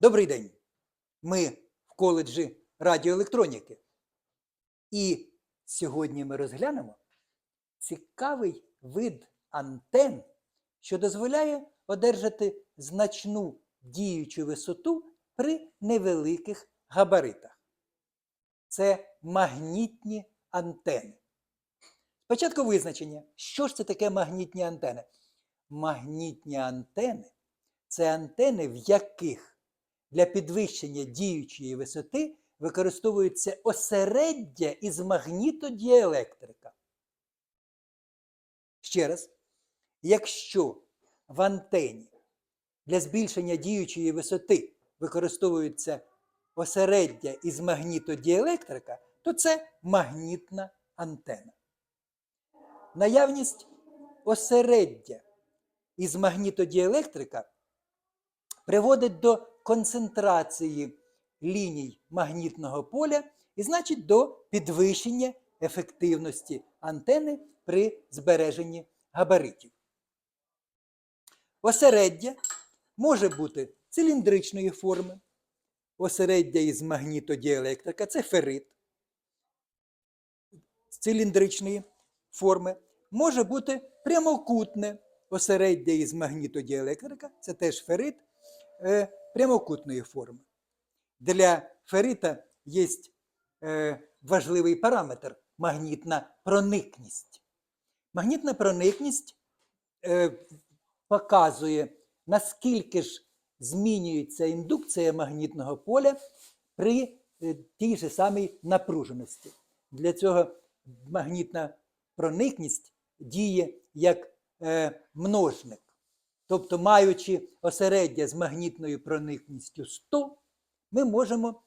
Добрий день! Ми в коледжі радіоелектроніки. І сьогодні ми розглянемо цікавий вид антен, що дозволяє одержати значну діючу висоту при невеликих габаритах. Це магнітні антени. Спочатку визначення, що ж це таке магнітні антени? Магнітні антени це антени, в яких для підвищення діючої висоти використовується осереддя із магнітодіелектрика. Ще раз, якщо в антені для збільшення діючої висоти використовується осереддя із магнітодіелектрика, то це магнітна антена. Наявність осереддя із магнітодіелектрика приводить до концентрації ліній магнітного поля і значить до підвищення ефективності антени при збереженні габаритів. Осереддя може бути циліндричної форми, осереддя із магнітодіелектрика це ферит. Циліндричної форми, може бути прямокутне. Осереддя із магнітодіелектрика, це теж ферит. Е, прямокутної форми. Для ферита є е, важливий параметр магнітна проникність. Магнітна проникність е, показує, наскільки ж змінюється індукція магнітного поля при е, тій же самій напруженості. Для цього магнітна проникність діє як множник. Тобто, маючи осереддя з магнітною проникністю 100, ми можемо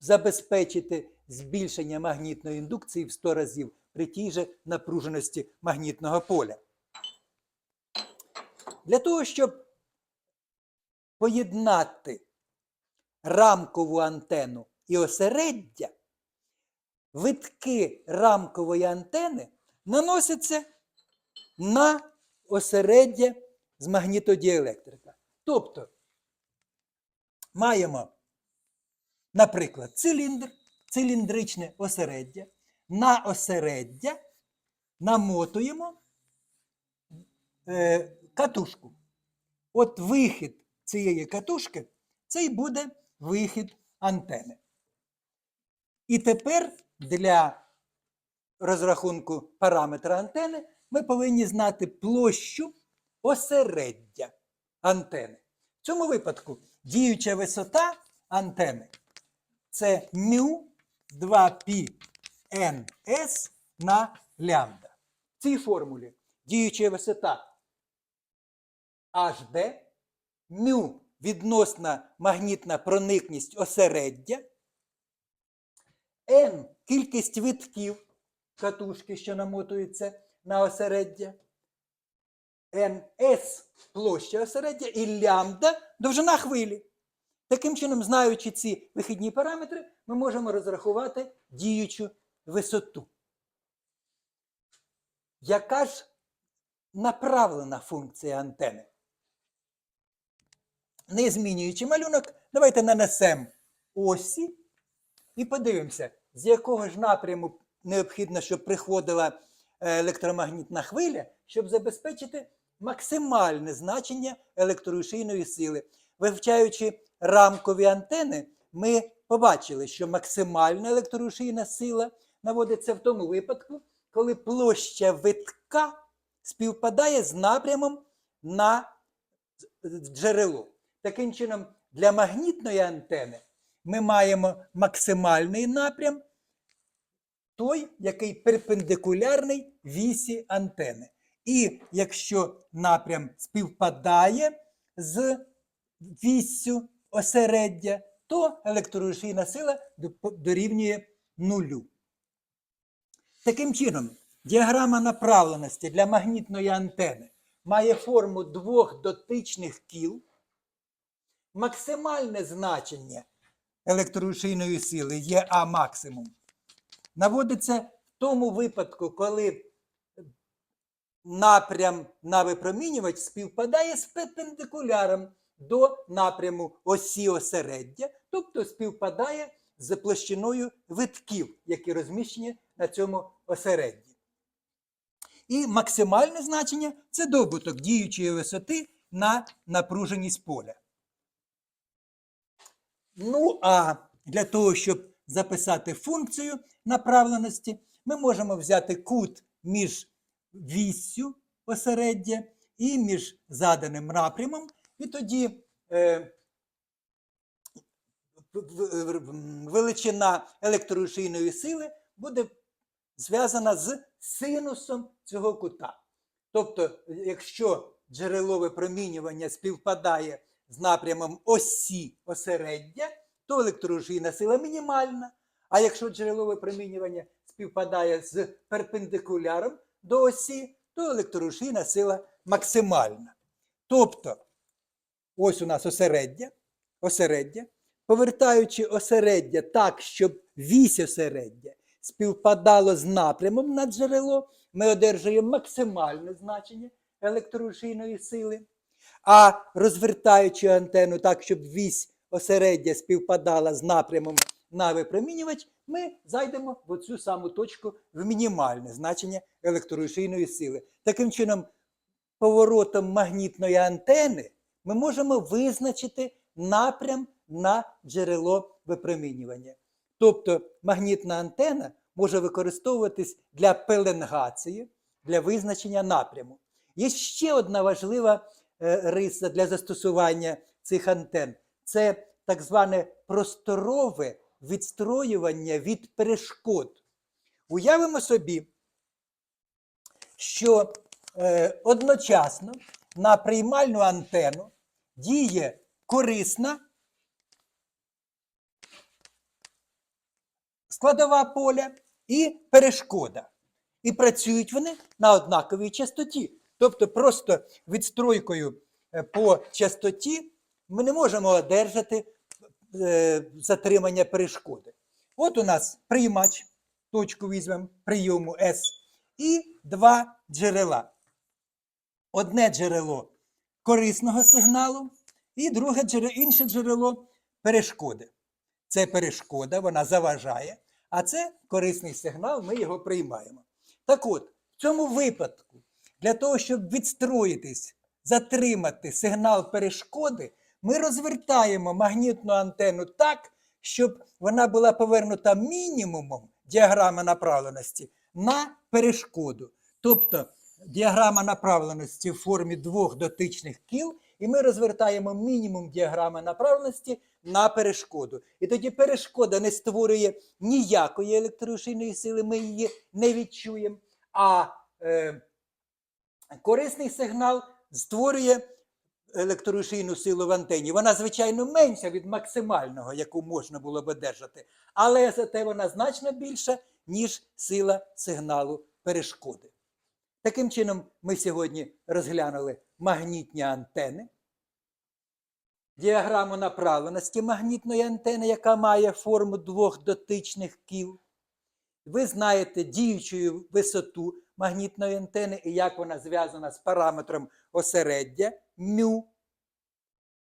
забезпечити збільшення магнітної індукції в 100 разів при тій же напруженості магнітного поля. Для того, щоб поєднати рамкову антенну і осереддя, витки рамкової антени наносяться на осереддя з магнітодіелектрика. Тобто маємо, наприклад, циліндр, циліндричне осереддя. На осереддя намотуємо е, катушку. От вихід цієї катушки це й буде вихід антени. І тепер для розрахунку параметра антени ми повинні знати площу осереддя антени. В цьому випадку діюча висота антени це μ 2π ns на лямбда. В цій формулі діюча висота HD, μ відносна магнітна проникність осереддя, N кількість витків катушки, що намотується на осереддя, NS площа осереддя і лямбда довжина хвилі. Таким чином, знаючи ці вихідні параметри, ми можемо розрахувати діючу висоту. Яка ж направлена функція антени? Не змінюючи малюнок, давайте нанесемо осі і подивимося, з якого ж напряму необхідно, щоб приходила електромагнітна хвиля, щоб забезпечити максимальне значення електрорушійної сили. Вивчаючи рамкові антени, ми побачили, що максимальна електрорушійна сила наводиться в тому випадку, коли площа витка співпадає з напрямом на джерело. Таким чином, для магнітної антени ми маємо максимальний напрям, той, який перпендикулярний вісі антени. І якщо напрям співпадає з віссю осереддя, то електрорушійна сила дорівнює нулю. Таким чином, діаграма направленості для магнітної антени має форму двох дотичних кіл. Максимальне значення електрорушійної сили є А максимум. Наводиться в тому випадку, коли напрям на випромінювач співпадає з перпендикуляром до напряму осі осереддя, тобто співпадає з площиною витків, які розміщені на цьому осередді. І максимальне значення це добуток діючої висоти на напруженість поля. Ну, а для того, щоб записати функцію направленості, ми можемо взяти кут між віссю осереддя і між заданим напрямом, і тоді е, величина електрорушійної сили буде зв'язана з синусом цього кута. Тобто, якщо джерело випромінювання співпадає з напрямом осі осереддя, то електрорушійна сила мінімальна. А якщо джерело випромінювання співпадає з перпендикуляром до осі, то електрорушійна сила максимальна. Тобто, ось у нас осереддя, осереддя, повертаючи осереддя так, щоб вісь осереддя співпадало з напрямом на джерело, ми одержуємо максимальне значення електрорушійної сили. А розвертаючи антенну так, щоб вісь осереддя співпадала з напрямом на випромінювач, ми зайдемо в цю саму точку в мінімальне значення електрорушійної сили. Таким чином, поворотом магнітної антени ми можемо визначити напрям на джерело випромінювання. Тобто магнітна антена може використовуватись для пеленгації, для визначення напряму. Є ще одна важлива е, риса для застосування цих антен це так зване просторове відстроювання від перешкод. Уявимо собі, що е, одночасно на приймальну антенну діє корисна складова поля і перешкода. І працюють вони на однаковій частоті. Тобто, просто відстройкою е, по частоті ми не можемо одержати е, затримання перешкоди. От у нас приймач, точку візьмемо прийому S, і два джерела. Одне джерело корисного сигналу, і друге джерело, інше джерело перешкоди. Це перешкода, вона заважає, а це корисний сигнал, ми його приймаємо. Так от, в цьому випадку, для того, щоб відстроїтись, затримати сигнал перешкоди, ми розвертаємо магнітну антенну так, щоб вона була повернута мінімумом діаграми направленості на перешкоду. Тобто діаграма направленості в формі двох дотичних кіл, і ми розвертаємо мінімум діаграми направленості на перешкоду. І тоді перешкода не створює ніякої електрорушійної сили, ми її не відчуємо. А е, корисний сигнал створює електрорушійну силу в антені. Вона, звичайно, менша від максимального, яку можна було б одержати, але зате вона значно більша, ніж сила сигналу перешкоди. Таким чином, ми сьогодні розглянули магнітні антени, діаграму направленості магнітної антени, яка має форму двох дотичних кіл. Ви знаєте діючу висоту магнітної антени і як вона зв'язана з параметром осереддя μ,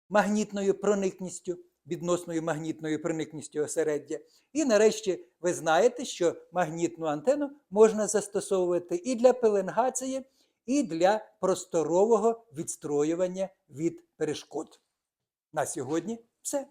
магнітною проникністю, відносною магнітною проникністю осереддя. І нарешті ви знаєте, що магнітну антенну можна застосовувати і для пеленгації, і для просторового відстроювання від перешкод. На сьогодні все.